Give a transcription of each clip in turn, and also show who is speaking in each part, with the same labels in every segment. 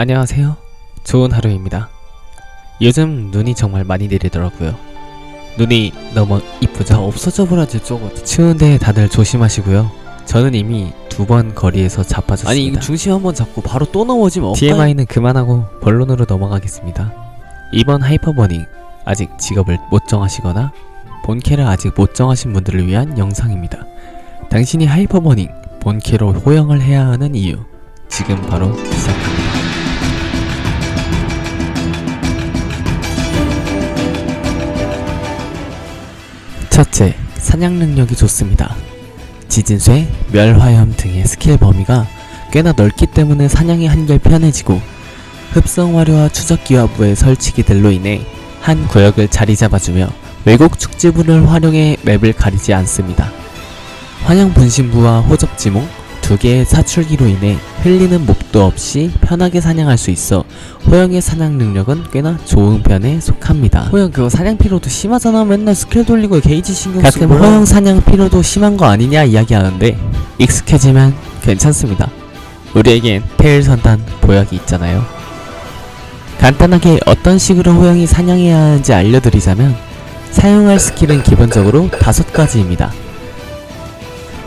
Speaker 1: 안녕하세요. 좋은 하루입니다. 요즘 눈이 정말 많이 내리더라고요. 눈이 너무 이쁘죠? 없어져 버려지 저거. 추운데 다들 조심하시고요. 저는 이미 두 번 거리에서 자빠졌습니다.
Speaker 2: 아니 이거 중심 한번 잡고 바로 또 넘어지면
Speaker 1: TMI는 그만하고 본론으로 넘어가겠습니다. 이번 하이퍼버닝 아직 직업을 못 정하시거나 본캐를 아직 못 정하신 분들을 위한 영상입니다. 당신이 하이퍼버닝 본캐로 호영을 해야 하는 이유 지금 바로 시작합니다. 첫째, 사냥 능력이 좋습니다. 지진쇠, 멸화염 등의 스킬 범위가 꽤나 넓기 때문에 사냥이 한결 편해지고 흡성 화료와 추적 기화부의 설치기들로 인해 한 구역을 자리 잡아주며 외국 축지부를 활용해 맵을 가리지 않습니다. 환영 분신부와 호접 지몽 두 개의 사출기로 인해 흘리는 몹도 없이 편하게 사냥할 수 있어 호영의 사냥 능력은 꽤나 좋은 편에 속합니다.
Speaker 2: 호영 그거 사냥 피로도 심하잖아 맨날 스킬 돌리고 게이지 신경 쓰고
Speaker 1: 가끔 허용 사냥 피로도 심한 거 아니냐 이야기하는데 익숙해지면 괜찮습니다. 우리에겐 테일 선단 보약이 있잖아요. 간단하게 어떤 식으로 호영이 사냥해야 하는지 알려드리자면 사용할 스킬은 기본적으로 다섯 가지입니다.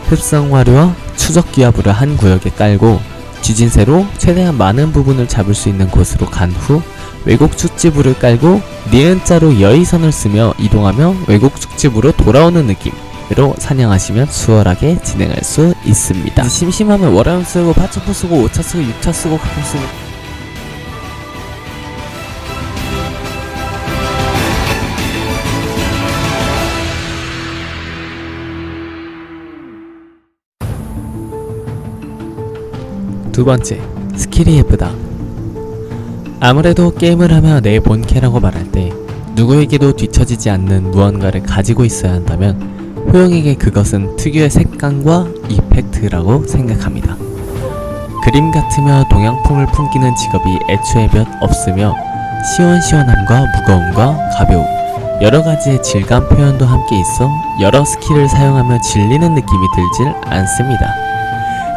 Speaker 1: 흡성 화류와 추적 기화부를 한 구역에 깔고 지진세로 최대한 많은 부분을 잡을 수 있는 곳으로 간 후 외국 축지부를 깔고 니은자로 여의선을 쓰며 이동하며 외국 축지부로 돌아오는 느낌으로 사냥하시면 수월하게 진행할 수 있습니다.
Speaker 2: 심심하면 월화염 쓰고 파초포 쓰고 5차 쓰고 6차 쓰고 가끔 쓰고
Speaker 1: 두 번째, 스킬이 예쁘다. 아무래도 게임을 하며 내 본캐라고 말할 때 누구에게도 뒤처지지 않는 무언가를 가지고 있어야 한다면 호영에게 그것은 특유의 색감과 이펙트라고 생각합니다. 그림 같으며 동양풍을 풍기는 직업이 애초에 몇 없으며 시원시원함과 무거움과 가벼움 여러 가지의 질감 표현도 함께 있어 여러 스킬을 사용하며 질리는 느낌이 들질 않습니다.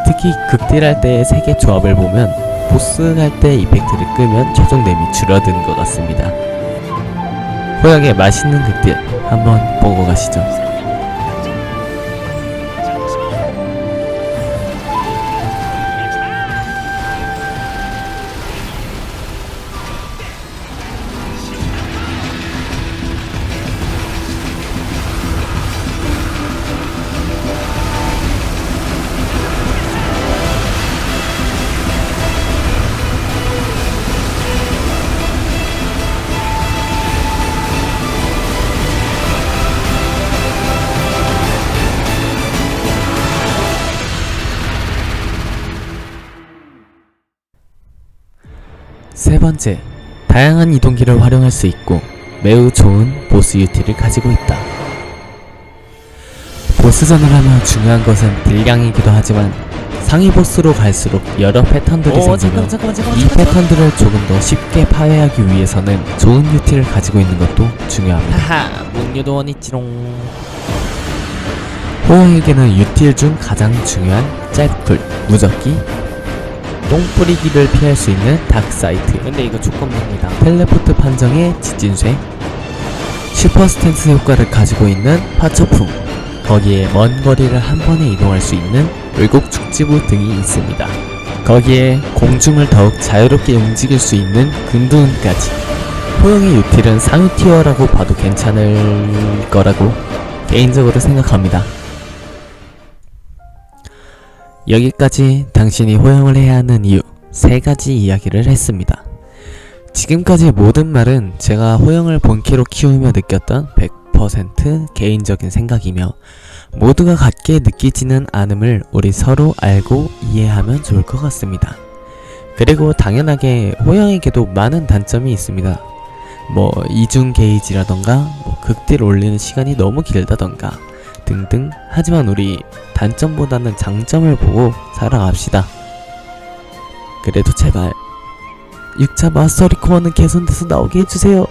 Speaker 1: 특히 극딜할 때의 색의 조합을 보면 보스 할 때 이펙트를 끄면 최종됨이 줄어드는 것 같습니다. 호영의 맛있는 극딜 한번 보고 가시죠. 세 번째, 다양한 이동기를 활용할 수 있고 매우 좋은 보스 유티를 가지고 있다. 보스전을 하면 중요한 것은 딜량이기도 하지만 상위 보스로 갈수록 여러 패턴들이
Speaker 2: 어
Speaker 1: 생기며
Speaker 2: 잠깐 잠깐만 잠깐만
Speaker 1: 이
Speaker 2: 잠깐만,
Speaker 1: 패턴들을 조금 더 쉽게 파괴하기 위해서는 좋은 유티를 가지고 있는 것도 중요합니다.
Speaker 2: 하하 목류도원 있지롱
Speaker 1: 호영에게는 유틸 중 가장 중요한 짤풀, 무적기, 똥 뿌리기를 피할 수 있는 닥사이트,
Speaker 2: 근데 이거 조건입니다
Speaker 1: 텔레포트 판정의 지진쇠, 슈퍼 스탠스 효과를 가지고 있는 파초풍, 거기에 먼 거리를 한 번에 이동할 수 있는 외국 축지부 등이 있습니다. 거기에 공중을 더욱 자유롭게 움직일 수 있는 근두운까지. 호영의 유틸은 상위 티어라고 봐도 괜찮을 거라고 개인적으로 생각합니다. 여기까지 당신이 호영을 해야 하는 이유 세 가지 이야기를 했습니다. 지금까지 모든 말은 제가 호영을 본캐로 키우며 느꼈던 100% 개인적인 생각이며 모두가 같게 느끼지는 않음을 우리 서로 알고 이해하면 좋을 것 같습니다. 그리고 당연하게 호영에게도 많은 단점이 있습니다. 뭐 이중 게이지라던가 뭐 극딜 올리는 시간이 너무 길다던가 등등 하지만 우리 단점보다는 장점을 보고 살아갑시다. 그래도 제발 6차 마스터 리 코어는 개선돼서 나오게 해주세요.